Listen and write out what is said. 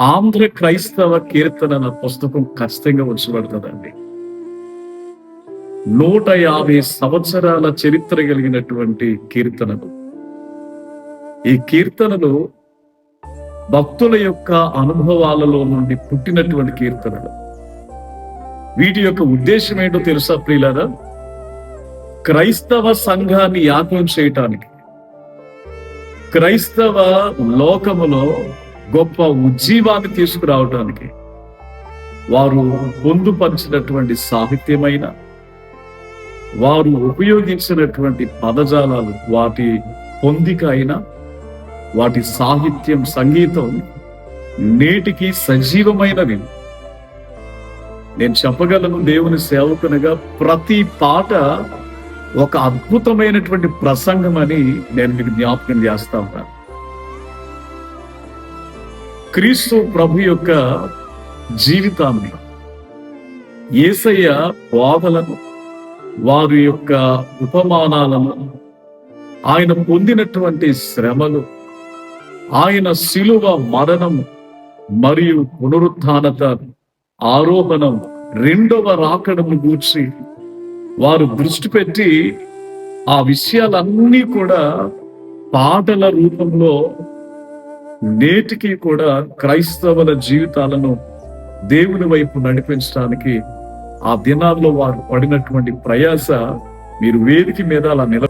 ఆంధ్ర క్రైస్తవ కీర్తన అన్న పుస్తకం ఖచ్చితంగా ఉంచబడుతుందండి. నూట యాభై సంవత్సరాల చరిత్ర కలిగినటువంటి కీర్తనలు. ఈ కీర్తనలు భక్తుల యొక్క అనుభవాలలో నుండి పుట్టినటువంటి కీర్తనలు. వీటి యొక్క ఉద్దేశం ఏంటో తెలుసా ప్రియులారా? క్రైస్తవ సంఘాన్ని యాగం చేయటానికి. క్రైస్తవ లోకములో గొప్ప ఉజ్జీవాన్ని తీసుకురావటానికి వారు పొందుపరిచినటువంటి సాహిత్యమైన వారు ఉపయోగించినటువంటి పదజాలాలు వాటి పొందిక అయినా వాటి సాహిత్యం సంగీతం నేటికి సజీవమైనవి. నేను చెప్పగలను దేవుని సేవకునిగా ప్రతి పాట ఒక అద్భుతమైనటువంటి ప్రసంగం అని నేను మీకు జ్ఞాపకం చేస్తా ఉన్నాను క్రీస్తు ప్రభు యొక్క జీవితాన్ని ఏసయ్య బోధలను వారి యొక్క ఉపమానాలను ఆయన పొందినటువంటి శ్రమలు ఆయన శిలువ మరణం మరియు పునరుత్నత ఆరోహణం రెండవ రాకడము గూర్చి వారు దృష్టి పెట్టి ఆ విషయాలన్నీ కూడా పాటల రూపంలో నేటికి కూడా క్రైస్తవుల జీవితాలను దేవుని వైపు నడిపించడానికి ఆ దినాల్లో వారు పడినటువంటి ప్రయాస మీరు వేదిక మీద అలా నిల